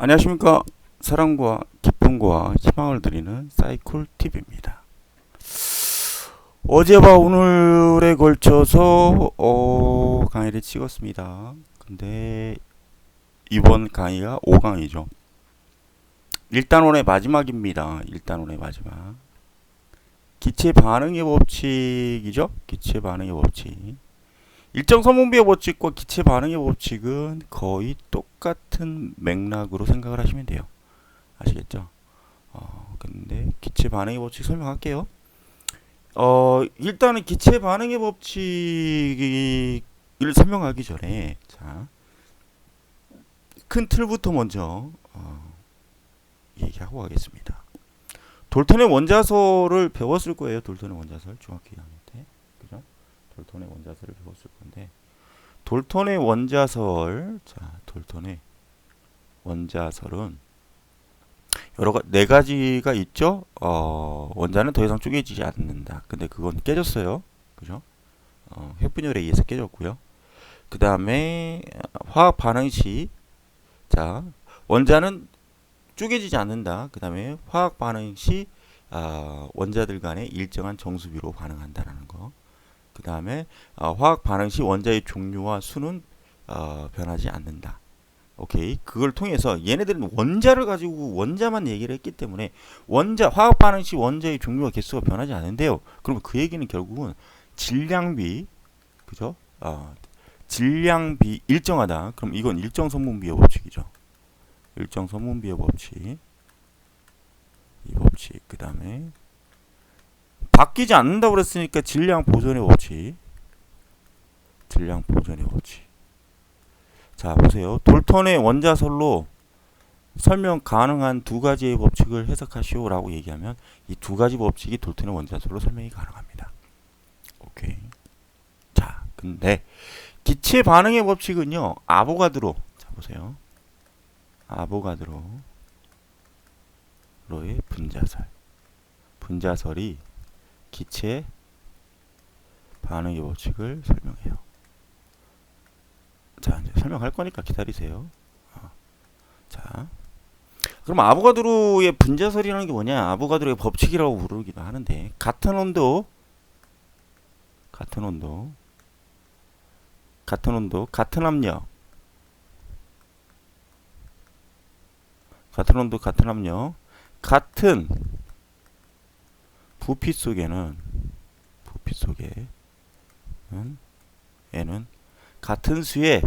안녕하십니까 사랑과 기쁨과 희망을 드리는 사이콜 TV입니다. 어제와 오늘에 걸쳐서 어, 강의를 찍었습니다. 근데 이번 강의가 5강이죠. 일단원의 마지막입니다. 일단원의 마지막. 기체 반응의 법칙이죠. 기체 반응의 법칙. 일정 선분비의 법칙과 기체 반응의 법칙은 거의 똑같은 맥락으로 생각을 하시면 돼요. 아시겠죠? 어, 근데 기체 반응의 법칙 설명할게요. 어, 일단은 기체 반응의 법칙을 설명하기 전에 자, 큰 틀부터 먼저 어, 얘기하고 가겠습니다. 돌턴의 원자설을 배웠을 거예요. 돌턴의 원자설 중학교 2학년 때. 그죠? 돌턴의 원자설을 배웠을 건데 돌턴의 원자설 자 돌턴의 원자설은 여러 가, 네 가지가 있죠. 어, 원자는 더 이상 쪼개지지 않는다. 근데 그건 깨졌어요. 그죠? 어, 핵분열에 의해서 깨졌고요. 그 다음에 화학 반응 시, 자 원자는 쪼개지지 않는다. 그 다음에 화학 반응 시 아, 원자들 간에 일정한 정수비로 반응한다라는 거. 그 다음에 어, 화학 반응 시 원자의 종류와 수는 어, 변하지 않는다. 오케이. 그걸 통해서 얘네들은 원자를 가지고 원자만 얘기를 했기 때문에 원자 화학 반응 시 원자의 종류와 개수가 변하지 않는데요. 그러면 그 얘기는 결국은 질량비 그죠? 어, 질량비 일정하다. 그럼 이건 일정 선분비의 법칙이죠. 일정 선분비의 법칙. 이 법칙. 그다음에 바뀌지 않는다고 그랬으니까 질량 보존의 법칙. 질량 보존의 법칙. 자, 보세요. 돌턴의 원자설로 설명 가능한 두 가지의 법칙을 해석하시오라고 얘기하면 이 두 가지 법칙이 돌턴의 원자설로 설명이 가능합니다. 오케이. 자, 근데 기체 반응의 법칙은요. 아보가드로. 자, 보세요. 아보가드로의 분자설. 분자설이 기체 반응의 법칙을 설명해요. 자, 이제 설명할 거니까 기다리세요. 어. 자, 그럼 아보가드로의 분자설이라는 게 뭐냐? 아보가드로의 법칙이라고 부르기도 하는데 같은 온도, 같은 온도, 같은 온도, 같은 압력, 같은 온도, 같은 압력, 같은 부피 속에는 부피 속에는 얘는 같은 수의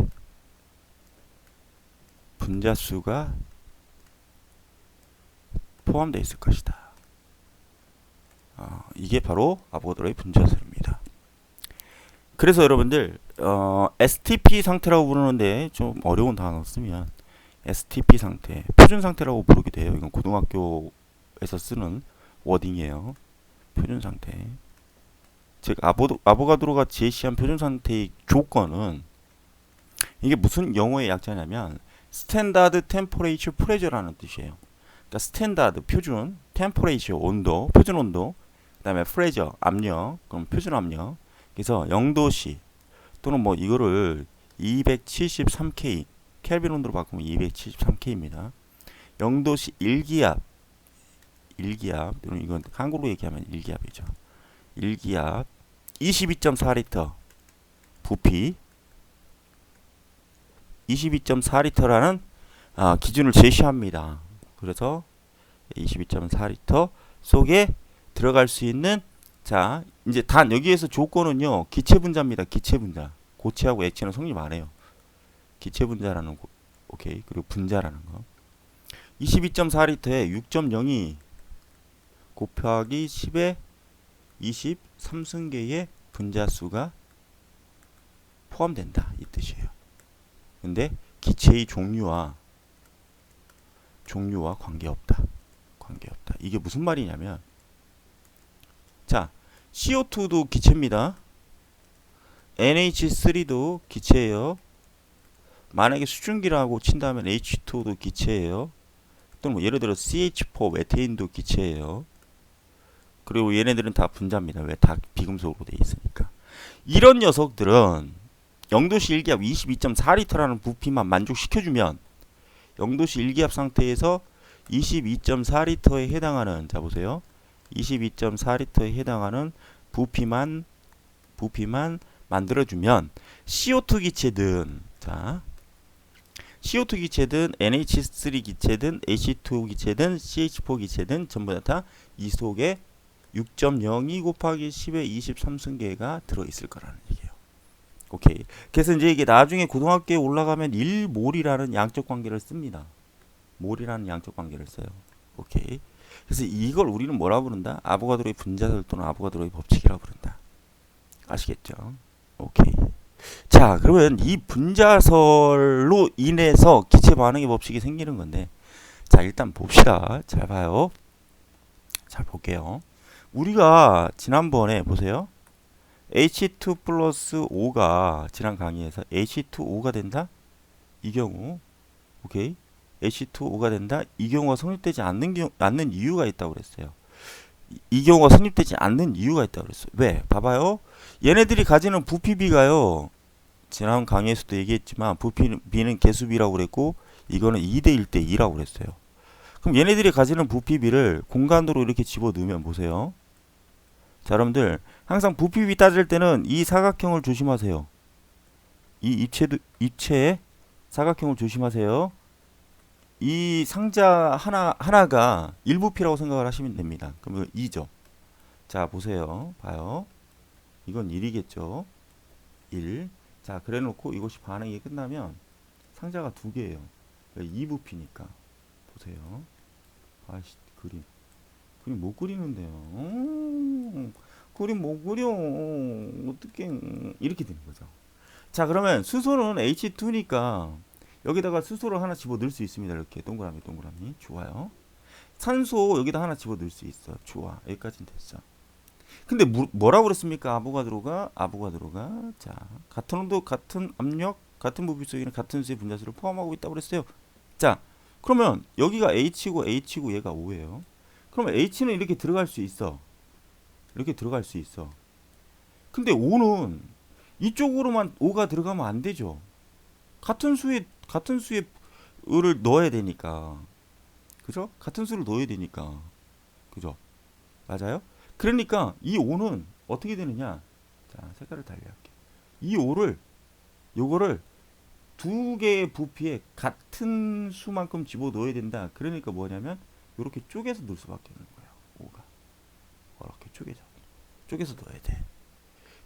분자수가 포함되어 있을 것이다. 어, 이게 바로 아보가드로의 분자설입니다. 그래서 여러분들 어, STP 상태라고 부르는데 좀 어려운 단어 쓰면 STP 상태, 표준 상태라고 부르기도 해요. 이건 고등학교에서 쓰는 워딩이에요. 표준 상태. 즉 아보, 아보가드로가 제시한 표준 상태의 조건은 이게 무슨 영어의 약자냐면 스탠다드 템퍼레이처 프레저라는 뜻이에요. 그러니까 스탠다드 표준, 템퍼레이처 온도, 표준 온도, 그다음에 프레저 압력, 그럼 표준 압력. 그래서 0도씨 또는 뭐 이거를 273K 켈빈 온도로 바꾸면 273K입니다. 0도씨 1기압 1기압 또는 이건 한국으로 얘기하면 1기압이죠. 1기압 22.4리터 부피 22.4리터라는 아, 기준을 제시합니다. 그래서 22.4리터 속에 들어갈 수 있는 자 이제 단 여기에서 조건은요 기체 분자입니다. 기체 분자 고체하고 액체는 성립 안 해요. 기체 분자라는 거 오케이 그리고 분자라는 거 22.4리터에 6.02 곱하기 10의 23승계의 분자수가 포함된다 이 뜻이에요. 근데 기체의 종류와 종류와 관계없다. 관계없다. 이게 무슨 말이냐면 자, CO2도 기체입니다. NH3도 기체예요. 만약에 수증기라고 친다면 H2도 기체예요. 또는 뭐 예를 들어 CH4 메테인도 기체예요. 그리고 얘네들은 다 분자입니다. 왜? 다 비금속으로 돼 있으니까. 이런 녀석들은 0도씨 1기압 22.4리터라는 부피만 만족시켜주면 영도시 일기압 상태에서 22.4리터에 해당하는 자 보세요. 22.4리터에 해당하는 부피만 부피만 만들어주면 CO2 기체든 자 CO2 기체든 NH3 기체든 H2O 기체든 CH4 기체든 전부 다 이 속에 6.02 곱하기 10의 23승계가 들어있을 거라는 얘기예요. 오케이. 그래서 이제 이게 나중에 고등학교에 올라가면 1몰이라는 양적 관계를 씁니다. 몰이라는 양적 관계를 써요. 오케이. 그래서 이걸 우리는 뭐라 부른다? 아보가드로의 분자설 또는 아보가드로의 법칙이라고 부른다. 아시겠죠? 오케이. 자, 그러면 이 분자설로 인해서 기체 반응의 법칙이 생기는 건데, 자, 일단 봅시다. 잘 봐요. 잘 볼게요. 우리가 지난번에 보세요. H2 플러스 5가 지난 강의에서 H2O가 된다? 이 경우, 오케이. H2O가 된다? 이 경우가 성립되지 않는, 경우, 않는 이유가 있다고 그랬어요. 이, 이 경우가 성립되지 않는 이유가 있다고 그랬어요. 왜? 봐봐요. 얘네들이 가지는 부피비가요. 지난 강의에서도 얘기했지만 부피비는 개수비라고 그랬고 이거는 2대 1대 2라고 그랬어요. 그럼 얘네들이 가지는 부피비를 공간으로 이렇게 집어넣으면 보세요. 자, 여러분들 항상 부피비 따질 때는 이 사각형을 조심하세요. 이 입체도 입체의 사각형을 조심하세요. 이 상자 하나 하나가 1부피라고 생각을 하시면 됩니다. 이거 2죠. 자, 보세요. 봐요. 이건 1이겠죠. 1. 자, 그래 놓고 이것이 반응이 끝나면 상자가 두 개예요. 2부피니까. 보세요. 아씨, 그림. 그림 못 그리는데요. 음, 그림 못 그려. 어떻게 이렇게 되는 거죠. 자, 그러면 수소는 H2니까 여기다가 수소를 하나 집어 넣을 수 있습니다. 이렇게 동그라미 동그라미. 좋아요. 산소 여기다 하나 집어 넣을 수 있어. 좋아. 여기까지는 됐어. 근데 뭐, 뭐라고 그랬습니까? 아보가드로가 아보가드로가 자 같은 온도 같은 압력 같은 부피 속에는 같은 수의 분자수를 포함하고 있다고 그랬어요. 자 그러면 여기가 H고 H고 얘가 O예요. 그러면 H는 이렇게 들어갈 수 있어. 이렇게 들어갈 수 있어. 근데 O는 이쪽으로만 O가 들어가면 안 되죠. 같은 수의 같은 수의 을을 넣어야 되니까. 그죠? 같은 수를 넣어야 되니까. 그죠? 맞아요? 그러니까 이 5는 어떻게 되느냐? 자, 색깔을 달리할게. 이 5를 요거를 두 개의 부피에 같은 수만큼 집어 넣어야 된다. 그러니까 뭐냐면 이렇게 쪼개서 넣을 수밖에 없는 거예요. 5가. 이렇게 쪼개서. 쪼개서 넣어야 돼.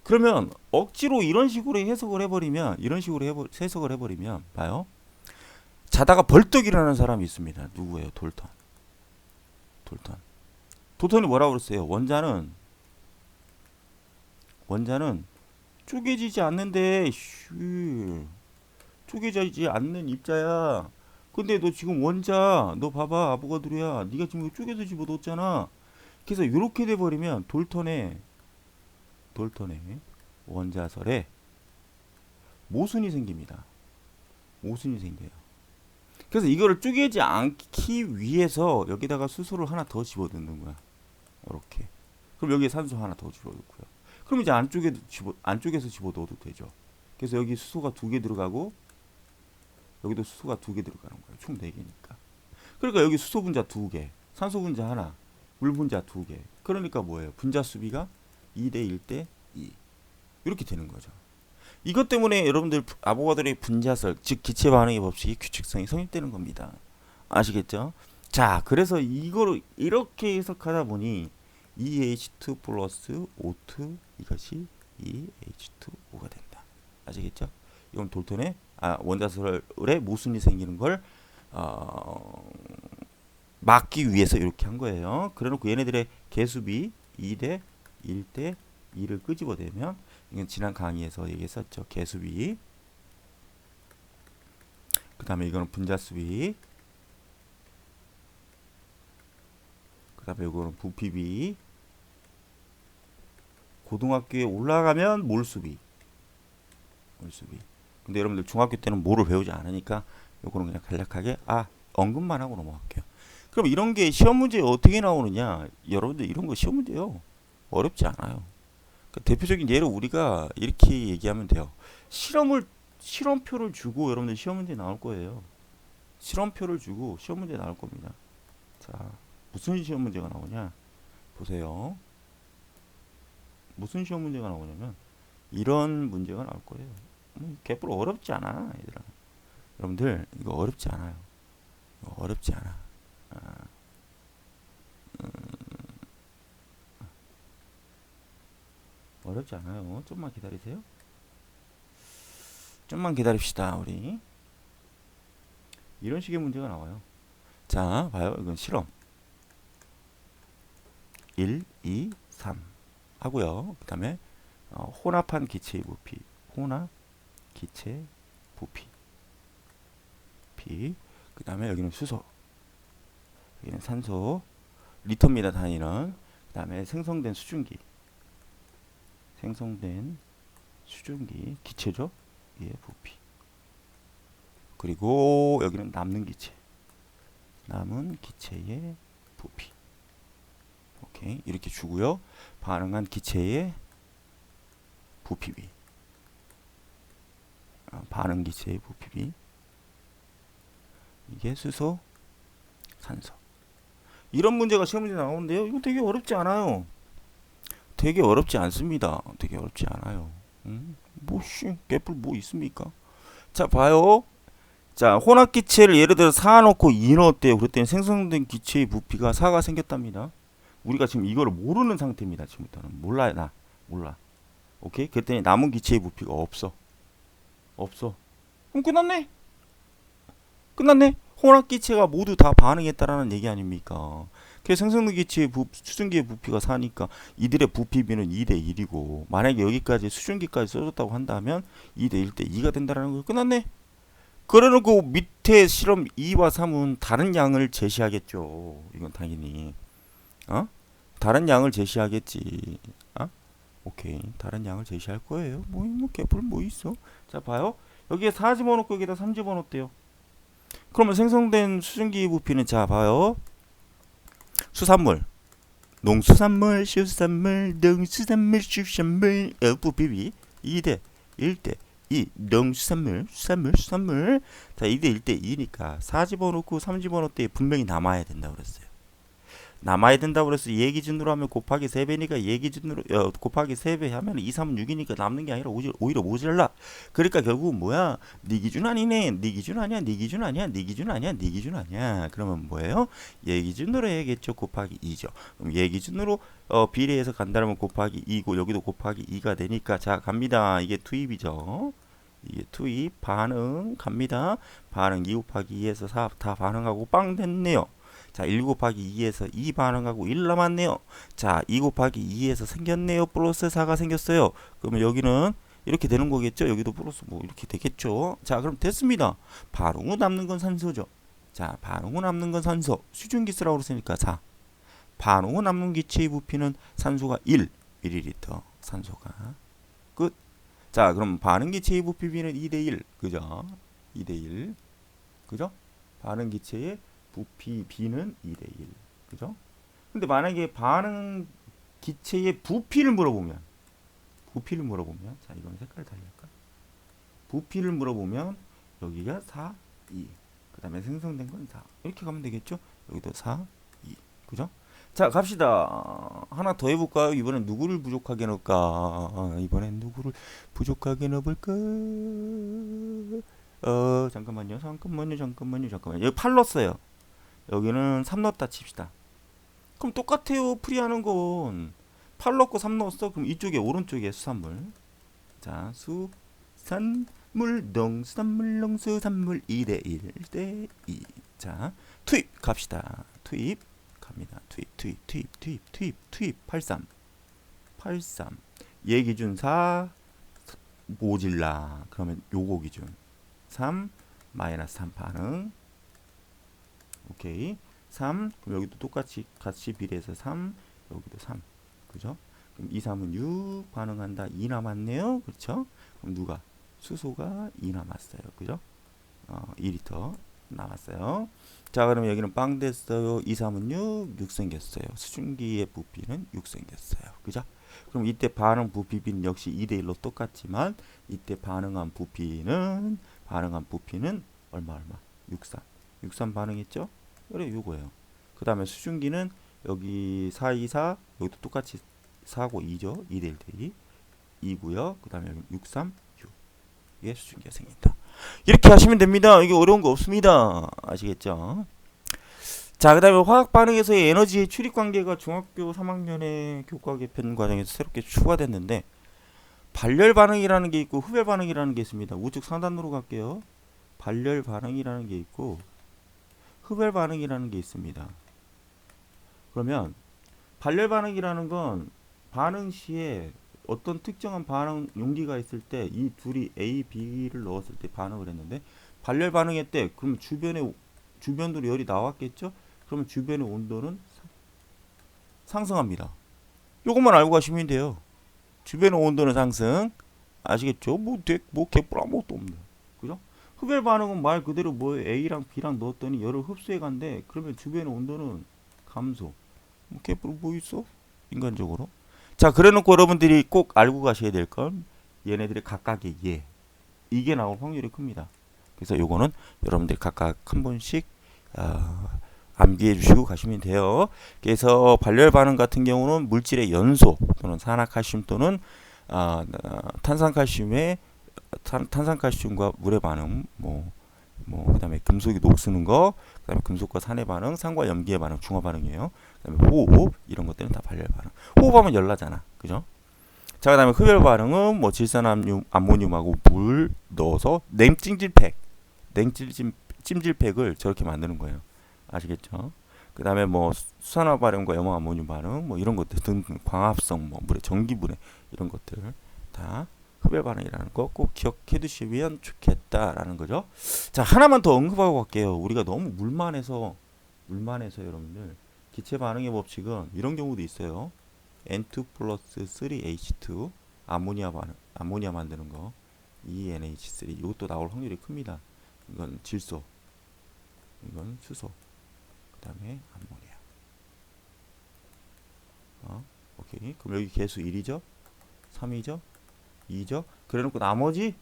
그러면 억지로 이런 식으로 해석을 해버리면 이런 식으로 해버, 해석을 해버리면 봐요. 자다가 벌떡 일어나는 사람이 있습니다. 누구예요? 돌턴. 돌턴. 도턴이 뭐라고 그랬어요? 원자는 원자는 쪼개지지 않는데 슈 쪼개지지 않는 입자야. 근데 너 지금 원자 너 봐봐 아보가드로야 네가 지금 쪼개서 집어넣었잖아. 그래서 이렇게 돼 버리면 돌턴에 돌턴에 원자설에 모순이 생깁니다. 모순이 생겨요. 그래서 이거를 쪼개지 않기 위해서 여기다가 수소를 하나 더 집어넣는 거야. 이렇게. 그럼 여기에 산소 하나 더 집어넣고요. 그럼 이제 안쪽에 집어 안쪽에서 집어 넣어도 되죠. 그래서 여기 수소가 두 개 들어가고 여기도 수소가 두 개 들어가는 거예요. 총 네 개니까. 그러니까 여기 수소 분자 두 개, 산소 분자 하나, 물 분자 두 개. 그러니까 뭐예요? 분자 수비가 2대 1 대 2. 이렇게 되는 거죠. 이것 때문에 여러분들 아보가드로의 분자설, 즉 기체 반응의 법칙이 규칙성이 성립되는 겁니다. 아시겠죠? 자, 그래서 이거를 이렇게 해석하다 보니 2H2 플러스 O2 이것이 2H2O가 된다. 아시겠죠? 이건 돌턴의 아, 원자설의 모순이 생기는 걸 어, 막기 위해서 이렇게 한 거예요. 그래놓고 얘네들의 개수비 2대 1대 2를 끄집어내면 이건 지난 강의에서 얘기했었죠. 개수비. 그 다음에 이거는 분자수비. 그 다음에 이거는 부피비. 고등학교에 올라가면 몰수비. 몰수비. 근데 여러분들 중학교 때는 뭐를 배우지 않으니까 요거는 그냥 간략하게 아 언급만 하고 넘어갈게요. 그럼 이런 게 시험 문제에 어떻게 나오느냐? 여러분들 이런 거 시험 문제요. 어렵지 않아요. 그 대표적인 예로 우리가 이렇게 얘기하면 돼요. 실험을 실험표를 주고 여러분들 시험 문제 나올 거예요. 실험표를 주고 시험 문제 나올 겁니다. 자, 무슨 시험 문제가 나오냐? 보세요. 무슨 시험 문제가 나오냐면 이런 문제가 나올 거예요. 뭐, 개뿔 어렵지 않아, 얘들아. 여러분들 이거 어렵지 않아요. 이거 어렵지 않아. 아, 음, 어렵지 않아요. 좀만 기다리세요. 좀만 기다립시다, 우리. 이런 식의 문제가 나와요. 자, 봐요. 이건 실험. 1, 2, 3 하고요. 그 다음에 어, 혼합한 기체의 부피. 혼합 기체 부피. 피. 그 다음에 여기는 수소. 여기는 산소. 리터입니다, 단위는. 그 다음에 생성된 수증기. 생성된 수증기. 기체죠. 예, 부피. 그리고 여기는 남는 기체. 남은 기체의 부피. 오케이. 이렇게 주고요. 반응한 기체의 부피비. 아, 반응 기체의 부피비. 이게 수소, 산소. 이런 문제가 시험 문제 나오는데요. 이거 되게 어렵지 않아요. 되게 어렵지 않습니다. 되게 어렵지 않아요. 음? 뭐, 씨, 개뿔 뭐 있습니까? 자, 봐요. 자, 혼합 기체를 예를 들어 4 넣고 2 넣었대요. 그랬더니 생성된 기체의 부피가 4가 생겼답니다. 우리가 지금 이거를 모르는 상태입니다. 지금부터는 몰라요, 나 몰라. 오케이? 그랬더니 남은 기체의 부피가 없어. 없어. 그럼 끝났네. 끝났네. 혼합 기체가 모두 다 반응했다라는 얘기 아닙니까? 그래서 생성된 기체의 부, 수증기의 부피가 4니까 이들의 부피비는 2대 1이고 만약에 여기까지 수증기까지 써줬다고 한다면 2대 1대 2가 된다라는 거 끝났네. 그래놓고 밑에 실험 2와 3은 다른 양을 제시하겠죠. 이건 당연히. 어? 다른 양을 제시하겠지. 어? 오케이. 다른 양을 제시할 거예요. 뭐, 뭐, 개뿔 뭐 있어? 자, 봐요. 여기에 4 집어넣고 여기다 3 집어넣었대요. 그러면 생성된 수증기 부피는 자, 봐요. 수산물. 농수산물, 수산물, 농수산물, 수산물, 어, 부피비 2대 1대 2 농수산물, 수산물, 수산물. 자, 2대 1대 2니까 4 집어넣고 3 집어넣을 분명히 남아야 된다 그랬어요. 남아야 된다고 그래서 얘 기준으로 하면 곱하기 3배니까 얘 기준으로 어, 곱하기 3배 하면 2, 3은 6이니까 남는 게 아니라 오히려, 오히려 모자라. 그러니까 결국은 뭐야? 네 기준 아니네. 네 기준 아니야. 네 기준 아니야. 네 기준 아니야. 네 기준 아니야. 그러면 뭐예요? 얘 기준으로 해야겠죠. 곱하기 2죠. 그럼 얘 기준으로 어, 비례해서 간다면 곱하기 2고 여기도 곱하기 2가 되니까 자 갑니다. 이게 투입이죠. 이게 투입 반응 갑니다. 반응 2 곱하기 2에서 4 다 반응하고 빵 됐네요. 자, 1 곱하기 2에서 2 반응하고 1 남았네요. 자, 2 곱하기 2에서 생겼네요. 플러스 4가 생겼어요. 그러면 여기는 이렇게 되는 거겠죠? 여기도 플러스 뭐 이렇게 되겠죠? 자, 그럼 됐습니다. 반응 후 남는 건 산소죠. 자, 반응 후 남는 건 산소. 수증기수라고 그랬으니까 4. 반응 후 남는 기체의 부피는 산소가 1 ml. 산소가. 끝. 자, 그럼 반응 기체의 부피비는 2대 1. 그죠? 2대 1. 그죠? 반응 기체의 부피 B는 2대 1. 그죠? 근데 만약에 반응 기체의 부피를 물어보면 부피를 물어보면 자, 이건 색깔 달릴까? 부피를 물어보면 여기가 4, 2. 그다음에 생성된 건 4. 이렇게 가면 되겠죠? 여기도 4, 2. 그죠? 자, 갑시다. 하나 더 해 볼까요? 이번엔 누구를 부족하게 넣을까? 이번엔 누구를 부족하게 넣어볼까? 어, 잠깐만요. 잠깐만요. 잠깐만요. 잠깐만요. 여기 8 넣었어요. 여기는 3 넣었다 칩시다. 그럼 똑같아요. 풀이하는 건. 8 넣고 3 넣었어. 그럼 이쪽에 오른쪽에 수산물. 자, 수산물 농 수산물 농 수산물 2대 1 대 2. 자, 투입 갑시다. 투입 갑니다. 투입 투입 투입 투입 투입 투입 83 83얘 기준 4 모질라 그러면 요거 기준 3 마이너스 3 반응 오케이. 3 그럼 여기도 똑같이 같이 비례해서 3 여기도 3 그죠? 그럼 2 3은 6 반응한다. 2 남았네요. 그렇죠? 그럼 누가? 수소가 2 남았어요. 그죠? 어, 2리터 남았어요. 자 그럼 여기는 빵 됐어요. 2 3은 6 6 생겼어요. 수증기의 부피는 6 생겼어요. 그죠? 그럼 이때 반응 부피비는 역시 2대 1로 똑같지만 이때 반응한 부피는 반응한 부피는 얼마 얼마? 63 63 반응했죠? 그래 요거예요. 그 다음에 수증기는 여기 4, 2, 4 여기도 똑같이 4고 2죠. 2대 1대 2. 2고요. 그 다음에 6, 3, 6 이게 수증기가 생긴다. 이렇게 하시면 됩니다. 이게 어려운 거 없습니다. 아시겠죠? 자, 그 다음에 화학 반응에서의 에너지의 출입 관계가 중학교 3학년의 교과 개편 과정에서 새롭게 추가됐는데 발열 반응이라는 게 있고 흡열 반응이라는 게 있습니다. 우측 상단으로 갈게요. 발열 반응이라는 게 있고 흡열 반응이라는 게 있습니다. 그러면 발열 반응이라는 건 반응 시에 어떤 특정한 반응 용기가 있을 때 이 둘이 A, B를 넣었을 때 반응을 했는데 발열 때 그러면 주변에 주변으로 열이 나왔겠죠? 그러면 주변의 온도는 상- 상승합니다. 요것만 알고 가시면 돼요. 주변의 온도는 상승. 아시겠죠? 뭐, 대, 뭐, 개뿔 아무것도 없네. 흡열 반응은 말 그대로 뭐 A랑 B랑 넣었더니 열을 흡수해 간대. 그러면 주변의 온도는 감소. 뭐, 개뿔 뭐 있어? 인간적으로. 자, 그래 놓고 여러분들이 꼭 알고 가셔야 될 건 얘네들의 각각의 예. 이게 나올 확률이 큽니다. 그래서 요거는 여러분들이 각각 한 번씩 아, 암기해 주시고 가시면 돼요. 그래서 발열 반응 같은 경우는 물질의 연소 또는 산화칼슘 또는 아, 아, 탄산칼슘의 탄, 탄산칼슘과 물의 반응 뭐, 뭐 그다음에 금속이 녹쓰는 거 그다음에 금속과 산의 반응 산과 염기의 반응 중화 반응이에요. 그다음에 호흡 이런 것들은 다 발열 반응. 호흡하면 열 나잖아. 그죠? 자, 그다음에 흡열 반응은 뭐 질산암뮴 암모늄하고 물 넣어서 냉찜질팩 냉찜질 찜질팩을 저렇게 만드는 거예요. 아시겠죠? 그 다음에 뭐 수산화 발효과 염화 아모늄 반응 뭐 이런 것들 등등 광합성 뭐 물의 전기 분해 이런 것들 다 흡열 반응이라는 거 꼭 기억해 두시면 좋겠다라는 거죠. 자 하나만 더 언급하고 갈게요. 우리가 너무 물만해서 물만해서 여러분들 기체 반응의 법칙은 이런 경우도 있어요. N2 플러스 3H2 아모니아 반응 아모니아 만드는 거 E ENH3 이것도 나올 확률이 큽니다. 이건 질소 이건 수소 그 다음에 암모니아 어, 오케이 그럼 여기 개수 1이죠 3이죠 2죠 그래 놓고 나머지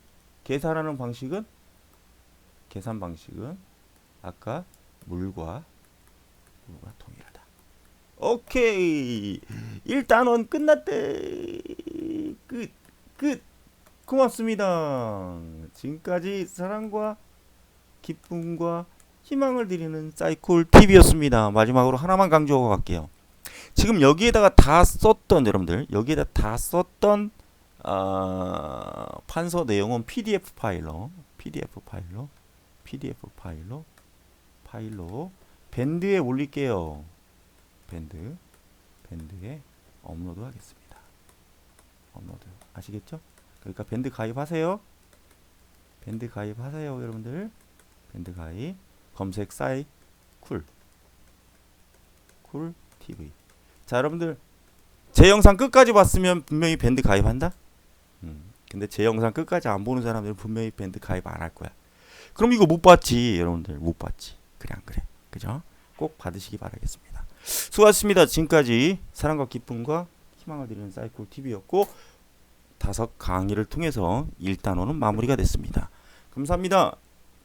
계산하는 방식은 계산 방식은 아까 물과 물과 동일하다. 오케이. 1단원 끝났대. 끝 끝. 고맙습니다. 지금까지 사랑과 기쁨과 희망을 드리는 사이콜 TV였습니다. 마지막으로 하나만 강조하고 갈게요. 지금 여기에다가 다 썼던 여러분들 여기에다 다 썼던 아, 판서 내용은 PDF 파일로 PDF 파일로 PDF 파일로 파일로 밴드에 올릴게요. 밴드 밴드에 업로드 하겠습니다. 업로드 아시겠죠? 그러니까 밴드 가입하세요. 밴드 가입하세요, 여러분들. 밴드 가입 검색 사이 쿨. 쿨 TV. 자, 여러분들 제 영상 끝까지 봤으면 분명히 밴드 가입한다. 음. 근데 제 영상 끝까지 안 보는 사람들은 분명히 밴드 가입 안 할 거야. 그럼 이거 못 봤지, 여러분들 못 봤지. 그래 안 그래? 그죠? 꼭 받으시기 바라겠습니다. 수고하셨습니다. 지금까지 사랑과 기쁨과 희망을 드리는 사이콜 TV였고 다섯 강의를 통해서 1단원은 마무리가 됐습니다. 감사합니다.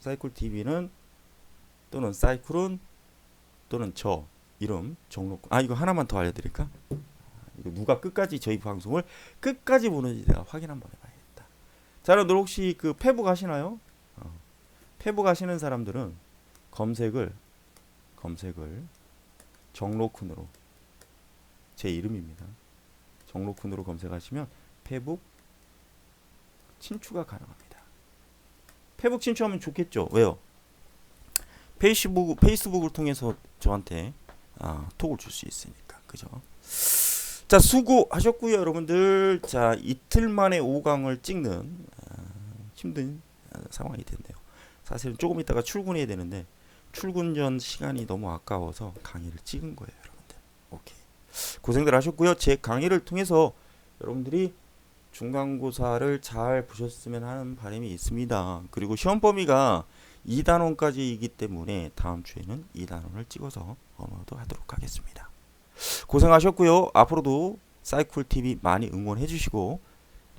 사이콜 TV는 또는 사이클은 또는 저 이름 정록 아 이거 하나만 더 알려드릴까? 누가 끝까지 저희 방송을 끝까지 보는지 내가 확인 한번 해봐야겠다. 자 여러분들 혹시 그 페북 하시나요? 어. 페북 하시는 사람들은 검색을 검색을 정로쿤으로 제 이름입니다. 정로쿤으로 검색하시면 페북 친추가 가능합니다. 페북 친추하면 좋겠죠? 왜요? 페이스북 페이스북을 통해서 저한테 아, 톡을 줄 수 있으니까 그죠? 자 수고하셨고요 여러분들 자 이틀 만에 5강을 찍는 아, 힘든 아, 상황이 됐네요. 사실 조금 있다가 출근해야 되는데 출근 전 시간이 너무 아까워서 강의를 찍은 거예요 여러분들. 오케이 고생들 하셨고요. 제 강의를 통해서 여러분들이 중간고사를 잘 보셨으면 하는 바람이 있습니다. 그리고 시험 범위가 2단원까지이기 때문에 다음 주에는 2단원을 찍어서 업로드 하도록 하겠습니다. 고생하셨고요. 앞으로도 사이클 TV 많이 응원해 주시고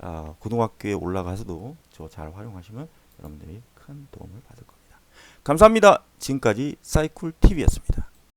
아, 고등학교에 올라가서도 저 잘 활용하시면 여러분들이 큰 도움을 받을 겁니다. 감사합니다. 지금까지 사이쿨TV였습니다.